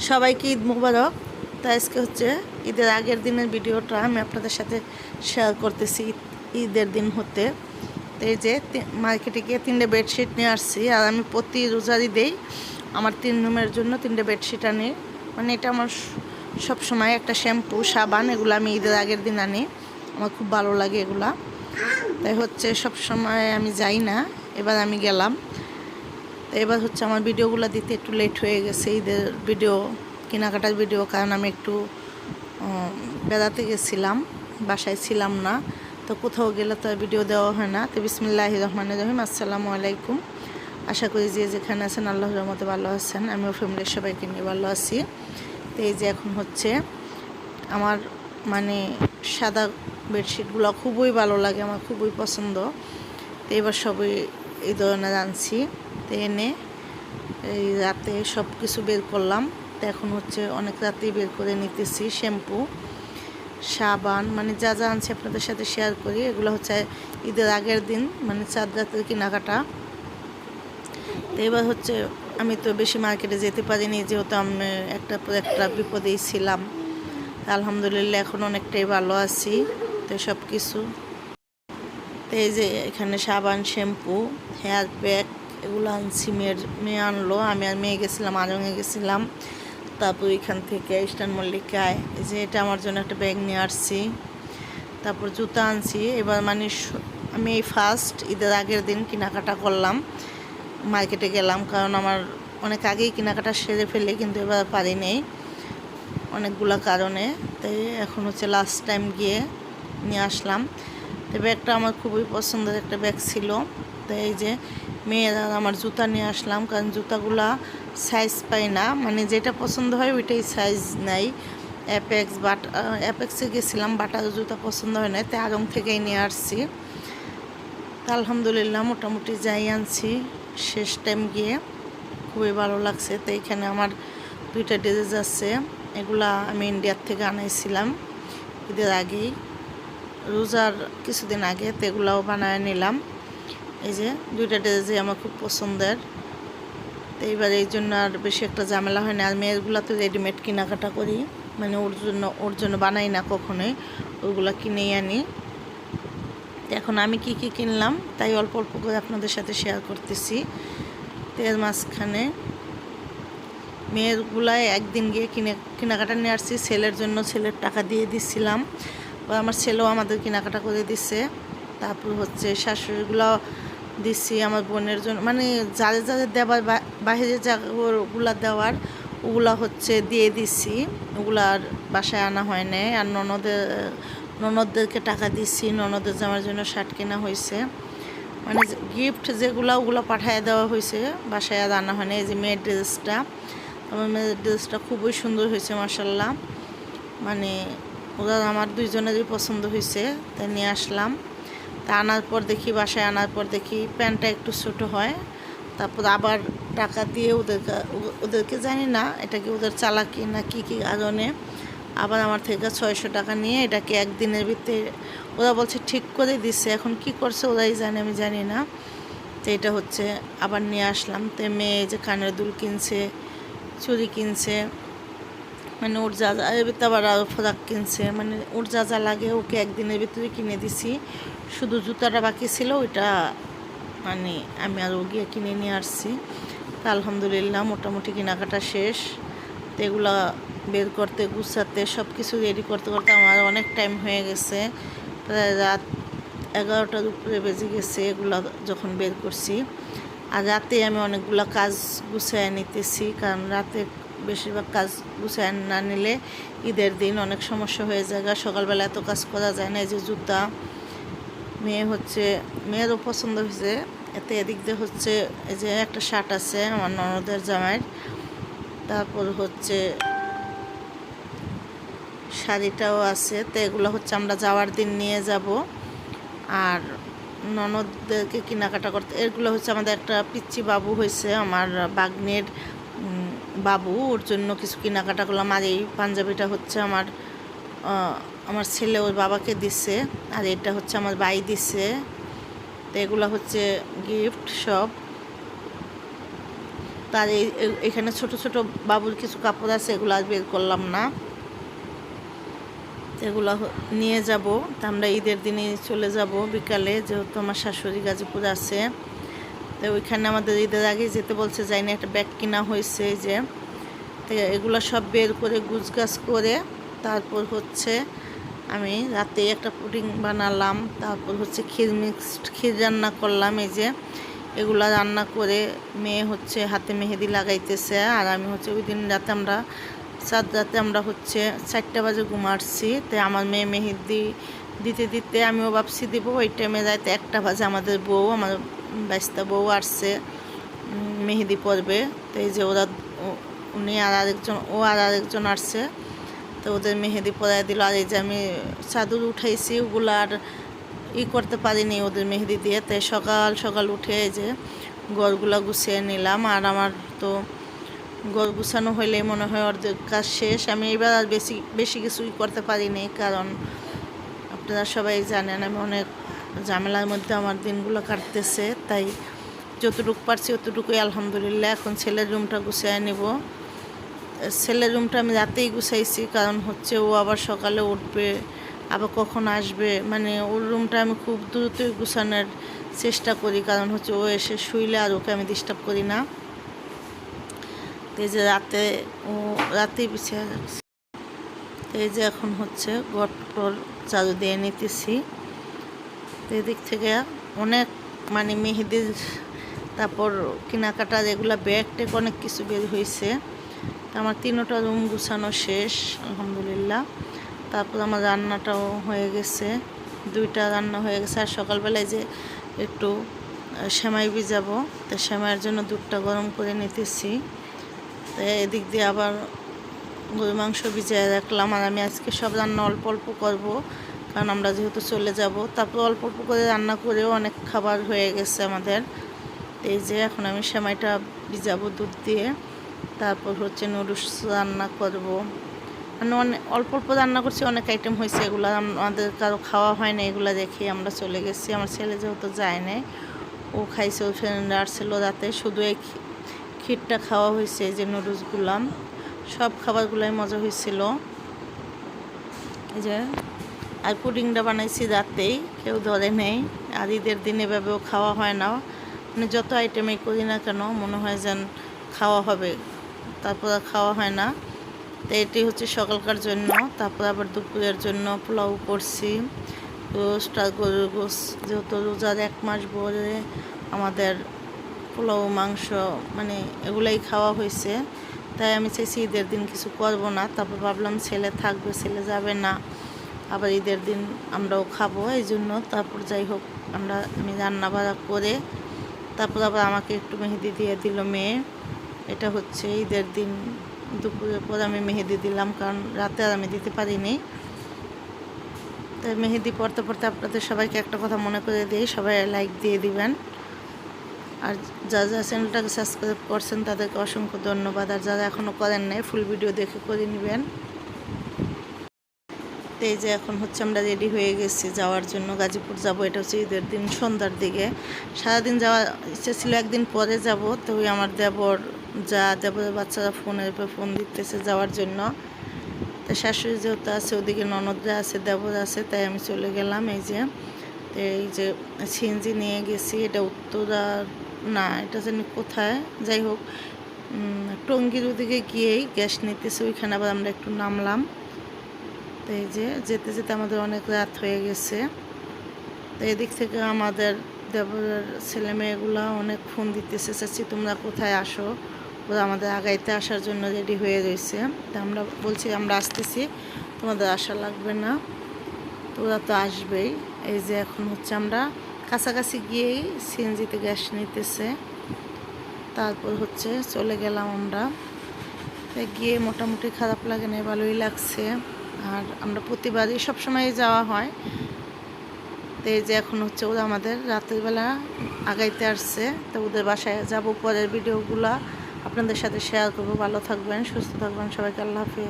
সবাইকে ঈদ মুবারক। তো আজকে হচ্ছে ঈদের আগের দিনের ভিডিওটা আমি আপনাদের সাথে শেয়ার করতেছি ঈদ- ঈদের দিন হতে। তো এই যে মার্কেটে গিয়ে তিনটে বেডশিট নিয়ে আসছি, আর আমি প্রতি রোজারই দেই আমার তিন রুমের জন্য তিনটে বেডশিট আনি। মানে এটা আমার সব সময় একটা শ্যাম্পু, সাবান, এগুলো আমি ঈদের আগের দিন আনি। আমার খুব ভালো লাগে এগুলা। তাই হচ্ছে সব সময় আমি যাই না, এবার আমি গেলাম। তো এবার হচ্ছে আমার ভিডিওগুলো দিতে একটু লেট হয়ে গেছে, ঈদের ভিডিও কেনাকাটার ভিডিও কারণ আমি একটু বেড়াতে গেছিলাম, বাসায় ছিলাম না, তো কোথাও গেলে তো ভিডিও দেওয়া হয় না। তো বিসমিল্লাহ রহমান রহিম, আসসালামু আলাইকুম। আশা করি যে যেখানে আছেন আল্লাহ রহমতে ভালো আছেন, আমিও ফ্যামিলির সবাইকে নিয়ে ভালো আছি। তো এই যে এখন হচ্ছে, আমার মানে সাদা বেডশিটগুলো খুবই ভালো লাগে, আমার খুবই পছন্দ। তো এবার সবই এই ধরনের আনছি। তো এনে এই রাতে সব কিছু বের করলাম। তো এখন হচ্ছে অনেক রাতেই বের করে নিতেছি, শ্যাম্পু, সাবান মানে যা যা আনছি আপনাদের সাথে শেয়ার করি। এগুলো হচ্ছে ঈদের আগের দিন মানে চাঁদ রাতের কেনাকাটা। তো এবার হচ্ছে আমি তো বেশি মার্কেটে যেতে পারিনি, যেহেতু আমি একটা পর একটা বিপদেই ছিলাম। আলহামদুলিল্লাহ এখন অনেকটাই ভালো আছি, তো সব কিছু তো এই যে এখানে সাবান, শ্যাম্পু, হেয়ার প্যাক এগুলো আনছি, মেয়ের মেয়ে আনলো, আমি আর মেয়ে গেছিলাম আজঙে গেছিলাম। তারপর এখান থেকে ইস্টার্ন মল্লিকায় যে এটা আমার জন্য একটা ব্যাগ নিয়ে আসছি। তারপর জুতা আনছি, এবার মানে আমি এই ফার্স্ট ঈদের আগের দিন কেনাকাটা করলাম মার্কেটে গেলাম, কারণ আমার অনেক আগেই কেনাকাটা সেরে ফেলে, কিন্তু এবার পারি নেই অনেকগুলো কারণে। তাই এখন হচ্ছে লাস্ট টাইম গিয়ে নিয়ে আসলাম। তো ব্যাগটা আমার খুবই পছন্দের একটা ব্যাগ ছিল। তো এই যে মেয়েরা আমার জুতা নিয়ে আসলাম, কারণ জুতাগুলা সাইজ পাই না। মানে যেটা পছন্দ হয় ওইটাই সাইজ নাই। অ্যাপেক্স বাট অ্যাপেক্সে গেছিলাম বাটার জুতা পছন্দ হয় না তাই আরং থেকেই নিয়ে আসছি। তা আলহামদুলিল্লাহ মোটামুটি যাই আনছি, শেষ টাইম গিয়ে। খুবই ভালো লাগছে, তো এখানে আমার দুইটা ড্রেস আছে, এগুলা আমি ইন্ডিয়ার থেকে আনাইছিলাম, ঈদের আগেই। রোজার কিছুদিন আগে তো এগুলাও বানায় নিলাম। এই যে দুইটা ড্রেসই আমার খুব পছন্দের। তো এইবার এই জন্য আর বেশি একটা ঝামেলা হয় না। আর মেয়েরগুলো তো রেডিমেড কেনাকাটা করি। মানে ওর জন্য ওর জন্য বানাই না কখনোই। ওগুলো কিনেই আনি। এখন আমি কি কি কিনলাম, তাই অল্প অল্প করে আপনাদের সাথে শেয়ার করতেছি। তো এর মাঝখানে মেয়েরগুলায় একদিন গিয়ে কিনে, কেনাকাটা নিয়ে আসছি। ছেলের জন্য ছেলের টাকা দিয়ে দিচ্ছিলাম আমার ছেলেও আমাদের কেনাকাটা করে দিচ্ছে তারপর হচ্ছে শাশুড়িগুলো দিচ্ছি আমার বোনের জন্য। মানে যাদের যাদের দেওয়ার বাইরে যাগুলা দেওয়ার, ওগুলা হচ্ছে দিয়ে দিচ্ছি ওগুলা আর বাসায় আনা হয় নাই। আর ননদের ননদদেরকে টাকা দিচ্ছি ননদের জামার জন্য শার্ট কেনা হয়েছে। মানে গিফট যেগুলো, ওগুলো পাঠিয়ে দেওয়া হয়েছে। বাসায় আর আনা হয় না এই যে মেয়ের ড্রেসটা। আমার মেয়ের ড্রেসটা খুবই সুন্দর হয়েছে মাসাল্লাহ মানে ওরা আমার দুইজনেরই পছন্দ হয়েছে। তাই নিয়ে আসলাম। তা আনার পর দেখি, বাসায় আনার পর দেখি প্যান্টটা একটু ছোটো হয়। তারপর আবার টাকা দিয়ে ওদেরকে ওদেরকে জানি না, এটা কি ওদের চালাকি না কি, কী কারণে। আবার আমার থেকে ছয়শো টাকা নিয়ে এটাকে একদিনের ভিতরে ওরা বলছে ঠিক করে দিচ্ছে এখন কি করছে ওরাই জানে, আমি জানি না। তো এটা হচ্ছে, আবার নিয়ে আসলাম। তো মেয়ে যে কানের দুল কিনছে চুরি কিনছে মানে ওর যা যা আবার ফ্রক কিনছে। মানে ওর যা যা লাগে ওকে একদিনের ভিতরে কিনে দিছি। শুধু জুতাটা বাকি ছিল, ওইটা মানে আমি আরও গিয়ে কিনে নিয়ে আসছি। তা আলহামদুলিল্লাহ মোটামুটি কেনাকাটা শেষ। তো এগুলা বের করতে, গুছাতে সব কিছু রেডি করতে করতে আমার অনেক টাইম হয়ে গেছে। প্রায় রাত এগারোটার উপরে বেজে গেছে এগুলো যখন বের করছি। আর রাতে আমি অনেকগুলো কাজ গুছিয়ে নিতেছি, কারণ রাতে বেশিরভাগ কাজ গুছায় না নিলে ঈদের দিন অনেক সমস্যা হয়ে যায়। সকালবেলা এত কাজ করা যায় না, এই যে জুতা মেয়ে হচ্ছে, মেয়েরও পছন্দ হয়েছে। এতে এদিক দিয়ে হচ্ছে, এই যে একটা শার্ট আছে আমার ননদের জামাইয়ের। তারপর হচ্ছে শাড়িটাও আছে। তো এগুলো হচ্ছে আমরা যাওয়ার দিন নিয়ে যাব। আর ননদদেরকে কেনাকাটা করতে, এগুলো হচ্ছে আমাদের একটা পিচ্ছি বাবু হয়েছে, আমার বাগ্নের বাবু, ওর জন্য কিছু কেনাকাটা করলাম। আর এই পাঞ্জাবিটা হচ্ছে আমার আমার ছেলে ওর বাবাকে দিছে আর এটা হচ্ছে আমার ভাই দিছে তো এগুলো হচ্ছে গিফট সব তার এই এখানে ছোট ছোট বাবুর কিছু কাপড় আছে, এগুলো আর বের করলাম না। এগুলো নিয়ে যাব। তা আমরা ঈদের দিনে চলে যাব বিকালে, যেহেতু আমার শাশুড়ি গাজীপুর আছে। তো ওইখানে আমাদের ঈদের আগে যেতে বলছে, যাই না, একটা ব্যাগ কিনা হয়েছে যে। তো এগুলো সব বের করে, গুছগাছ করে, তারপর হচ্ছে আমি রাতে একটা পুডিং বানালাম, তারপর হচ্ছে ক্ষীর মিক্সড ক্ষীর রান্না করলাম এই যে। এগুলা রান্না করে মেয়ে হচ্ছে হাতে মেহেদি লাগাইতেছে, আর আমি হচ্ছে ওই দিন রাতে আমরা, সাত রাতে আমরা হচ্ছে চারটা বাজে ঘুমাচ্ছি তাই আমার মেয়ে মেহেদি দিতে দিতে আমিও ভাবছি দিব, ওই টাইমে রাতে একটা বাজে আমাদের বউ, আমার বাইশটা বউ আসছে মেহেদি পরবে। তো এই যে ওরা উনি আর আরেকজন, ও আর আরেকজন আসছে। তো ওদের মেহেদি পরাই দিল। আর এই যে আমি চাদর উঠাইছি, ওগুলো আর ই করতে পারিনি ওদের মেহেদি দিয়ে। তাই সকাল সকাল উঠে এই যে গড়গুলা গুছিয়ে নিলাম। আর আমার তো গড় গুছানো হইলে মনে হয় অর্ধেক কাজ শেষ। আমি এবার আর বেশি বেশি কিছুই করতে পারিনি, কারণ আপনারা সবাই জানেন, আমি অনেক ঝামেলার মধ্যে আমার দিনগুলো কাটতেছে, তাই যতটুকু পারছি অতটুকুই আলহামদুলিল্লাহ। এখন ছেলের রুমটা গুছিয়ে নেব। ছেলের রুমটা আমি রাতেই গুছাইছি, কারণ হচ্ছে ও আবার সকালে উঠবে, আবার কখন আসবে। মানে ওর রুমটা আমি খুব দ্রুতই গুছানোর চেষ্টা করি, কারণ হচ্ছে ও এসে শুইলে আর ওকে আমি ডিস্টার্ব করি না। এই যে রাতে ও রাতেই বিছিয়ে এই যে এখন হচ্ছে গটর চালু দিয়ে নিতেছি। এদিক থেকে অনেক মানে মেহেদির তারপর কেনাকাটার এগুলা ব্যাগ টেক অনেক কিছু বের হয়েছে। আমার তিনোটা রুম গুছানো শেষ, আলহামদুলিল্লাহ। তারপর আমার রান্নাটাও হয়ে গেছে। দুইটা রান্না হয়ে গেছে। আর সকালবেলায় যে একটু সেমাই ভিজাবো। তো সেমাইয়ের জন্য দুধটা গরম করে নিতেছি। তো এদিক দিয়ে আবার গরু মাংস ভিজিয়ে রাখলাম আর আমি আজকে সব রান্না অল্প অল্প করব, কারণ আমরা যেহেতু চলে যাব। তারপর অল্প অল্প করে রান্না করেও অনেক খাবার হয়ে গেছে আমাদের। এই যে এখন আমি সেমাইটা ভিজাবো দুধ দিয়ে। তারপর হচ্ছে নুডলস রান্না করব। মানে অনেক অল্প অল্প রান্না করছি, অনেক আইটেম হয়েছে এগুলো। আমাদের কারও খাওয়া হয় না এগুলো দেখে আমরা চলে গেছি। আমার ছেলে যেহেতু যায় নাই, ও খাইছে, ওর ফ্রেন্ড আসছিল রাতে। শুধু এই ক্ষীরটা খাওয়া হয়েছে যে নুডলসগুলাম সব খাবারগুলোই মজা হয়েছিল। এই যে, আর পুডিংটা বানাইছি রাতেই, কেউ ধরে নেই। আর ঈদের দিন এভাবেও খাওয়া হয় না। মানে যত আইটেমই করি না কেন, মনে হয় যেন খাওয়া হবে। তারপর খাওয়া হয় না। তো এটি হচ্ছে সকালকার জন্য, তারপর আবার দুপুরের জন্য পোলাও করছি। রোস্ট আর গরুর গোস যেহেতু রোজার এক মাস ভরে আমাদের পোলাও, মাংস মানে এগুলাই খাওয়া হয়েছে। তাই আমি চাইছি ঈদের দিন কিছু করব না। তারপর ভাবলাম ছেলে থাকবে, ছেলে যাবে না। আবার ঈদের দিন আমরাও খাব এই জন্য তারপর যাই হোক, আমরা, আমি রান্না বাড়া করে তারপর আবার আমাকে একটু মেহেদি দিয়ে দিল মেয়ে। এটা হচ্ছে ঈদের দিন, দুপুরের পর আমি মেহেদি দিলাম কারণ রাতে আর আমি দিতে পারিনি। তাই মেহেদি পড়তে পড়তে আপনাদের সবাইকে একটা কথা মনে করে দিই, সবাই লাইক দিয়ে দিবেন। আর যা যারা চ্যানেলটাকে সাবস্ক্রাইব করছেন তাদেরকে অসংখ্য ধন্যবাদ। আর যারা এখনও করেন নাই ফুল ভিডিও দেখে করে নেবেন। এই যে এখন হচ্ছে আমরা রেডি হয়ে গেছি যাওয়ার জন্য। গাজীপুর যাব, এটা হচ্ছে ঈদের দিন, সন্ধ্যার দিকে। সারাদিন যাওয়ার ইচ্ছে ছিল, একদিন পরে যাব। তো আমার দেবর, যা দেবরের বাচ্চারা ফোনের উপর ফোন দিতেছে যাওয়ার জন্য। তো শাশুড়ি যেহেতু আছে, ওদিকে ননদরা আছে, দেবর আছে, তাই আমি চলে গেলাম এই যে। এই যে সিএনজি নিয়ে গেছি, এটা উত্তরা না, এটা জানি কোথায়। যাই হোক টঙ্গির ওদিকে গিয়েই গ্যাস নিতেছে, ওইখানে আবার আমরা একটু নামলাম। তো এই যে, যেতে যেতে আমাদের অনেক রাত হয়ে গেছে। তো এদিক থেকে আমাদের দেবরের ছেলে মেয়েগুলো অনেক ফোন দিতেছে চাচ্ছি তোমরা কোথায় আসো? ওরা আমাদের আগাইতে আসার জন্য রেডি হয়ে রয়েছে। তা আমরা বলছি, আমরা আসতেছি, তোমাদের আসা লাগবে না। তো ওরা তো আসবেই। এই যে এখন হচ্ছে আমরা কাছাকাছি গিয়েই সিএনজিতে গ্যাস নিতেছে। তারপর হচ্ছে চলে গেলাম আমরা। গিয়ে মোটামুটি খারাপ লাগে না ভালোই লাগছে। আর আমরা প্রতিবারই সবসময় যাওয়া হয়। তো এই যে এখন হচ্ছে ওরা আমাদের রাত্রিবেলা আগাইতে আসছে। তো ওদের বাসায় যাব পরের ভিডিওগুলো। আপনাদের সাথে শেয়ার করব। ভালো থাকবেন, সুস্থ থাকবেন। সবাইকে আল্লাহ হাফিজ।